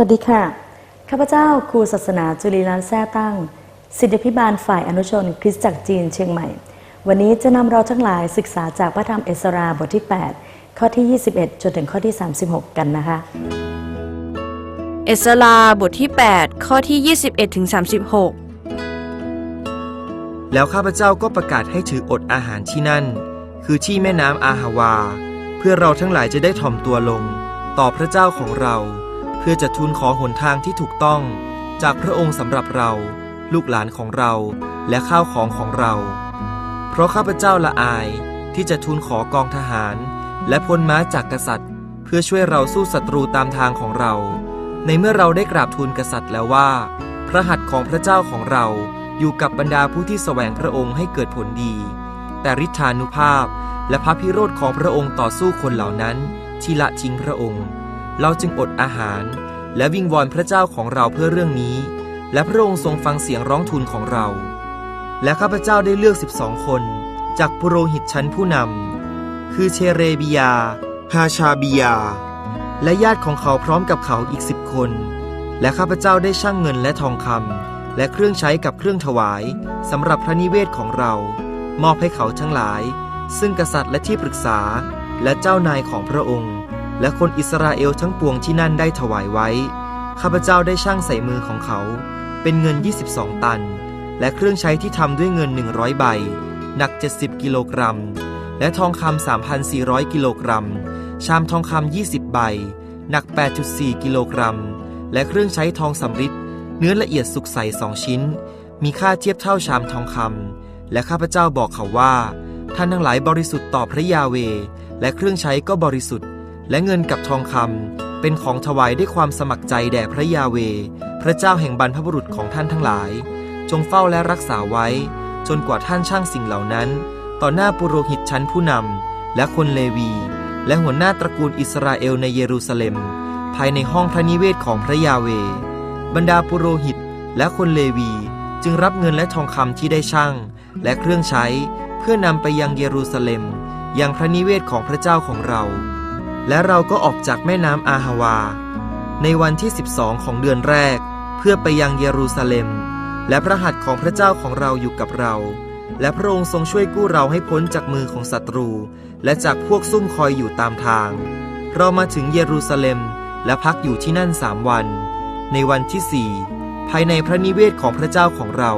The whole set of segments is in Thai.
วัสดีค่ะ ข้าพเจ้าครูศาสนาจุลีรันแท้ตั้ง สิทธิพิบาลฝ่ายอนุชน คริสตจักรจีนเชียงใหม่ วันนี้จะนำเราทั้งหลายศึกษาจากพระธรรมเอสราบทที่ 8 ข้อที่ 21 จนถึงข้อที่ 36 กันนะคะ เอสลาบทที่ 8 ข้อที่ 21ถึง36 แล้วข้าพเจ้าก็ประกาศให้ถืออดอาหารที่นั่น คือที่แม่น้ำอาฮาวา เพื่อเราทั้งหลายจะได้ถ่อมตัวลง ต่อพระเจ้าของเราเพื่อจะทูลขอหนทางที่ถูกต้อง จากพระองค์สำหรับเรา ลูกหลานของเราและข้าวของของเรา เพราะข้าพเจ้าละอายที่จะทูลขอกองทหาร และพลม้าจากกษัตริย์ เพื่อช่วยเราสู้ศัตรูตามทางของเรา ในเมื่อเราได้กราบทูลกษัตริย์แล้วว่า พระหัตถ์ของพระเจ้าของเราอยู่กับบรรดาผู้ที่แสวงพระองค์ให้เกิดผลดี แต่ฤทธานุภาพและพระพิโรธของพระองค์ต่อสู้คนเหล่านั้นที่ละทิ้งพระองค์ เราจึงอดอาหาร และวิงวอนพระเจ้าของเราเพื่อเรื่องนี้ และพระองค์ทรงฟังเสียงร้องทูลของเรา และข้าพเจ้าได้เลือก12คน จากปุโรหิตชั้นผู้นำคือเชเรบิยาฮาชาบิยา และญาติของเขาพร้อมกับเขาอีกสิบคน และข้าพเจ้าได้ช่างเงินและทองคำและเครื่องใช้กับเครื่องถวายสำหรับพระนิเวศของเรา มอบให้เขาทั้งหลาย ซึ่งกษัตริย์และที่ปรึกษาและเจ้านายของพระองค์ และคนอิสราเอลทั้งปวงที่นั่นได้ถวายไว้ ข้าพเจ้าได้ช่างใส่มือของเขา เป็นเงิน 22 ตัน และเครื่องใช้ที่ทำด้วยเงิน 100 ใบ หนัก 70 กิโลกรัม และทองคำ3,400 กิโลกรัม ชามทองคำ20 ใบ หนัก 8.4 กิโลกรัม และเครื่องใช้ทองสำริดเนื้อละเอียดสุกใสสองชิ้น มีค่าเทียบเท่าชามทองคำและข้าพเจ้าบอกเขาว่า ท่านทั้งหลายบริสุทธิ์ต่อพระยาเว และเครื่องใช้ก็บริสุทธิ์ และเงินกับทองคำเป็นของถวายด้วยความสมัครใจแด่พระยาเว พระเจ้าแห่งบรรพบุรุษของท่านทั้งหลาย จงเฝ้าและรักษาไว้ จนกว่าท่านช่างสิ่งเหล่านั้น ต่อหน้าปุโรหิตชั้นผู้นำและคนเลวี และหัวหน้าตระกูลอิสราเอลในเยรูซาเล็ม ภายในห้องพระนิเวศของพระยาเว บรรดาปุโรหิตและคนเลวีจึงรับเงินและทองคำที่ได้ช่าง และเครื่องใช้เพื่อนำไปยังเยรูซาเล็ม ยังพระนิเวศของพระเจ้าของเรา และเราก็ออกจากแม่น้ำอาฮาวา ในวันที่ 12 ของเดือนแรก เพื่อไปยังเยรูซาเล็ม และพระหัตถ์ของพระเจ้าของเราอยู่กับเรา และพระองค์ทรงช่วยกู้เราให้พ้นจากมือของศัตรู และจากพวกซุ่มคอยอยู่ตามทาง เรามาถึงเยรูซาเล็ม และพักอยู่ที่นั่นสามวัน ในวันที่สี่ภายในพระนิเวศของพระเจ้าของเรา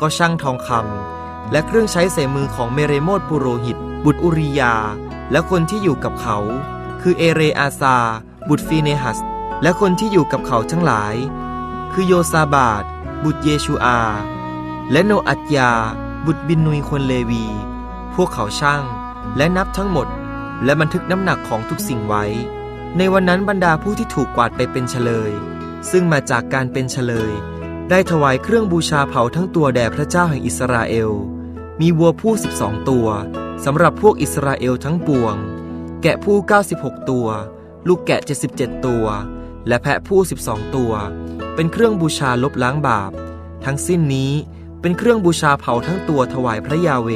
ก็ช่างทองคำและเครื่องใช้ใส่มือของเมเรโมดปุโรหิต บุตรอุริยา และคนที่อยู่กับเขา คือเอเรอาซา บุตรฟีเนหัส และคนที่อยู่กับเขาทั้งหลาย คือโยซาบาดบุตรเยชูอา และโนอัตยา บุตรบินนุยคนเลวี พวกเขาช่างและนับทั้งหมด และบันทึกน้ำหนักของทุกสิ่งไว้ ในวันนั้นบรรดาผู้ที่ถูกกวาดไปเป็นเฉลย ซึ่งมาจากการเป็นเฉลย ได้ถวายเครื่องบูชาเผาทั้งตัวแด่พระเจ้าแห่งอิสราเอล มีวัวผู้12ตัวสำหรับพวกอิสราเอลทั้งปวง แกะผู้ 96 ตัว ลูกแกะ 77 ตัว และแพะผู้ 12 ตัว เป็นเครื่องบูชาลบล้างบาป ทั้งสิ้นนี้เป็นเครื่องบูชาเผาทั้งตัวถวายพระยาเว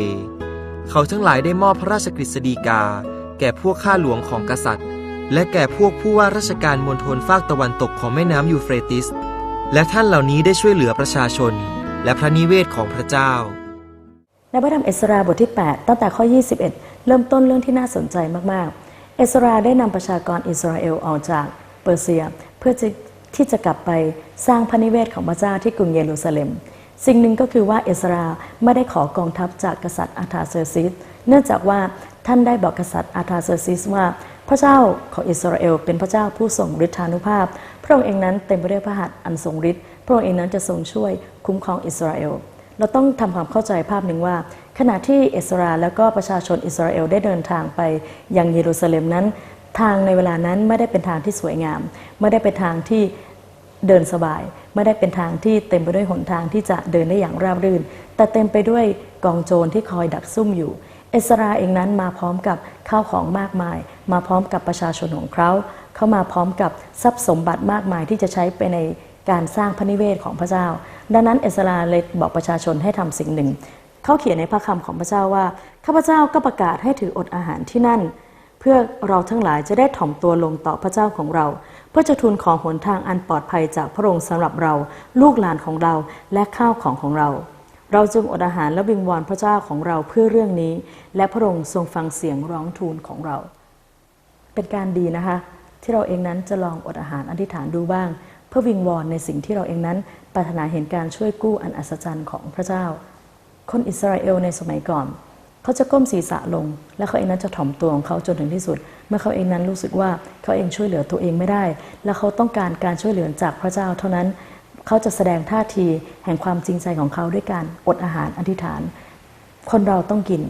เขาทั้งหลายได้มอบพระราชกฤษฎีกา แก่พวกข้าหลวงของกษัตริย์ และแก่พวกผู้ว่าราชการมณฑลภาคตะวันตกของแม่น้ำยูเฟรติส และท่านเหล่านี้ได้ช่วยเหลือประชาชน และพระนิเวศของพระเจ้าในพระธรรมเอสราบทที่ 8 ตั้งแต่ข้อ 21 เริ่มต้นเรื่องที่น่าสนใจมาก ๆ เอสราได้นำประชากรอิสราเอลออกจากเปอร์เซีย เพื่อที่จะกลับไปสร้างพระนิเวศของพระเจ้าที่กรุงเยรูซาเล็ม สิ่งหนึ่งก็คือว่าเอสราไม่ได้ขอกองทัพจากกษัตริย์อาธาเซอร์ซิส เนื่องจากว่าท่านได้บอกกษัตริย์อาธาเซอร์ซิสว่า พระเจ้าของอิสราเอลเป็นพระเจ้าผู้ทรงฤทธานุภาพ พระองค์เองนั้นเต็มไปด้วยพระหัตถ์อันทรงฤทธิ์ พระองค์เองนั้นจะทรงช่วยคุ้มครองอิสราเอล เราต้องทำความเข้าใจภาพหนึ่งว่า ขณะที่เอสราแล้วก็ประชาชนอิสราเอลได้เดินทางไปยังเยรูซาเล็มนั้น ทางในเวลานั้นไม่ได้เป็นทางที่สวยงาม ไม่ได้เป็นทางที่เดินสบาย ไม่ได้เป็นทางที่เต็มไปด้วยหนทางที่จะเดินได้อย่างราบรื่น แต่เต็มไปด้วยกองโจรที่คอยดักซุ่มอยู่ เอสราเองนั้นมาพร้อมกับข้าวของมากมาย มาพร้อมกับประชาชนของเขาเข้ามาพร้อมกับทรัพย์สมบัติมากมายที่จะใช้ไปใน การสร้างพระนิเวศของพระเจ้า ดังนั้นเอสราเลยบอกประชาชนให้ทำสิ่งหนึ่ง เขาเขียนในพระคำของพระเจ้าว่าข้าพเจ้าก็ประกาศให้ถืออดอาหารที่นั่น เพื่อเราทั้งหลายจะได้ถ่อมตัวลงต่อพระเจ้าของเรา เพื่อจะทูลขอหนทางอันปลอดภัยจากพระองค์สำหรับเรา ลูกหลานของเราและข้าวของของเราเราจึงอดอาหารและวิงวอนพระเจ้าของเราเพื่อเรื่องนี้ และพระองค์ทรงฟังเสียงร้องทูลของเรา เป็นการดีนะคะ ที่เราเองนั้นจะลองอดอาหารอธิษฐานดูบ้าง เพื่อวิงวอนในสิ่งที่เราเองนั้นปรารถนาเห็นการช่วยกู้อันอัศจรรย์ของพระเจ้า คนอิสราเอลในสมัยก่อน เขาจะก้มศีรษะลง และเขาเองนั้นจะถ่อมตัวของเขาจนถึงที่สุด เมื่อเขาเองนั้นรู้สึกว่าเขาเองช่วยเหลือตัวเองไม่ได้ และเขาต้องการการช่วยเหลือจากพระเจ้าเท่านั้น เขาจะแสดงท่าทีแห่งความจริงใจของเขาด้วยการอดอาหารอธิษฐาน คนเราต้องกิน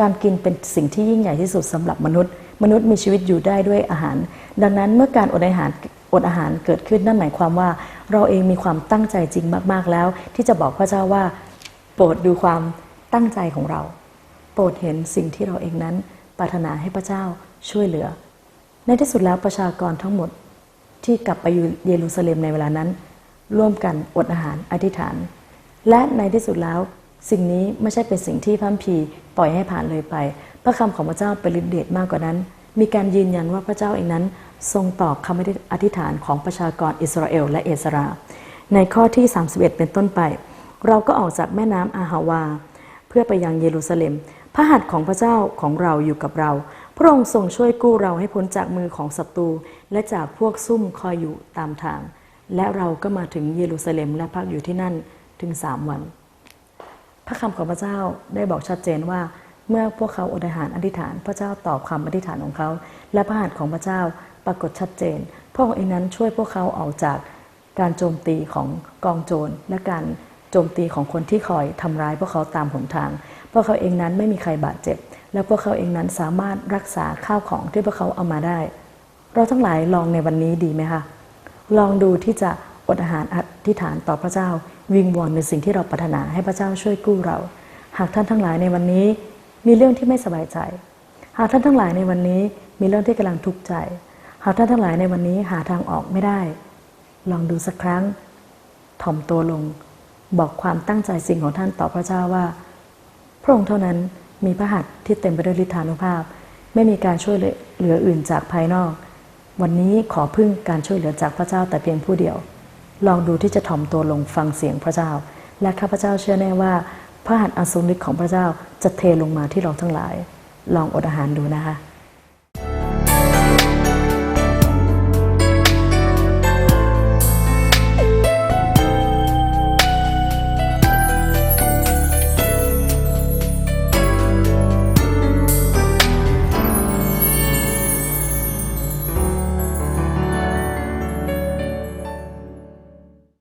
การกินเป็นสิ่งที่ยิ่งใหญ่ที่สุดสำหรับมนุษย์ มนุษย์มีชีวิตอยู่ได้ด้วยอาหาร ดังนั้นเมื่อการอดอาหาร อดอาหารเกิดขึ้นนั่นหมายความว่า เราเองมีความตั้งใจจริงมากๆแล้ว ที่จะบอกพระเจ้าว่า โปรดดูความตั้งใจของเรา โปรดเห็นสิ่งที่เราเองนั้นปรารถนาให้พระเจ้าช่วยเหลือ ในที่สุดแล้วประชากรทั้งหมดที่กลับไปอยู่เยรูซาเล็มในเวลานั้น ร่วมกันอดอาหารอธิษฐาน และในที่สุดแล้ว สิ่งนี้ไม่ใช่เป็นสิ่งที่พระคัมภีปล่อยให้ผ่านเลยไป พระคำของพระเจ้าเป็นฤทธิ์เดชมากกว่านั้น มีการยืนยันว่าพระเจ้าเองนั้น ทรงตอบคำอธิษฐานของประชากรอิสราเอลและเอสรา ในข้อที่ 31 เป็นต้นไป เราก็ออกจากแม่น้ำอาฮาวา เพื่อไปยังเยรูซาเล็ม พระหัตถ์ของพระเจ้าของเราอยู่กับเรา พระองค์ทรงช่วยกู้เราให้พ้นจากมือของศัตรูและจากพวกซุ่มคอยอยู่ตามทาง และเราก็มาถึงเยรูซาเล็มและพักอยู่ที่นั่นถึงสามวัน พระคำของพระเจ้าได้บอกชัดเจนว่า เมื่อพวกเขาอดอาหารอธิษฐาน พระเจ้าตอบคำอธิษฐานของเขา และพระหัตถ์ของพระเจ้า ปรากฏชัดเจน พระองค์เองนั้นช่วยพวกเขาออกจากการโจมตีของกองโจรและการโจมตีของคนที่คอยทำร้ายพวกเขาตามหนทาง พวกเขาเองนั้นไม่มีใครบาดเจ็บ และพวกเขาเองนั้นสามารถรักษาข้าวของที่พวกเขาเอามาได้ เราทั้งหลายลองในวันนี้ดีไหมคะ ลองดูที่จะอดอาหารอธิษฐานต่อพระเจ้า วิงวอนในสิ่งที่เราปรารถนาให้พระเจ้าช่วยกู้เรา หากท่านทั้งหลายในวันนี้มีเรื่องที่ไม่สบายใจ หากท่านทั้งหลายในวันนี้มีเรื่องที่กำลังทุกข์ใจ หากท่านทั้งหลายในวันนี้หาทางออกไม่ได้ ลองดูสักครั้ง ถ่อมตัวลง บอกความตั้งใจสิ่งของท่านต่อพระเจ้าว่า พระองค์เท่านั้นมีพระหัตถ์ที่เต็มไปด้วยฤทธานุภาพ ไม่มีการช่วยเหลืออื่นจากภายนอก วันนี้ขอพึ่งการช่วยเหลือจากพระเจ้าแต่เพียงผู้เดียว ลองดูที่จะถ่อมตัวลงฟังเสียงพระเจ้า และข้าพเจ้าเชื่อแน่ว่า พระหัตถ์อันทรงฤทธิ์ของพระเจ้าจะเทลงมาที่เราทั้งหลาย ลองอดอาหารดูนะคะ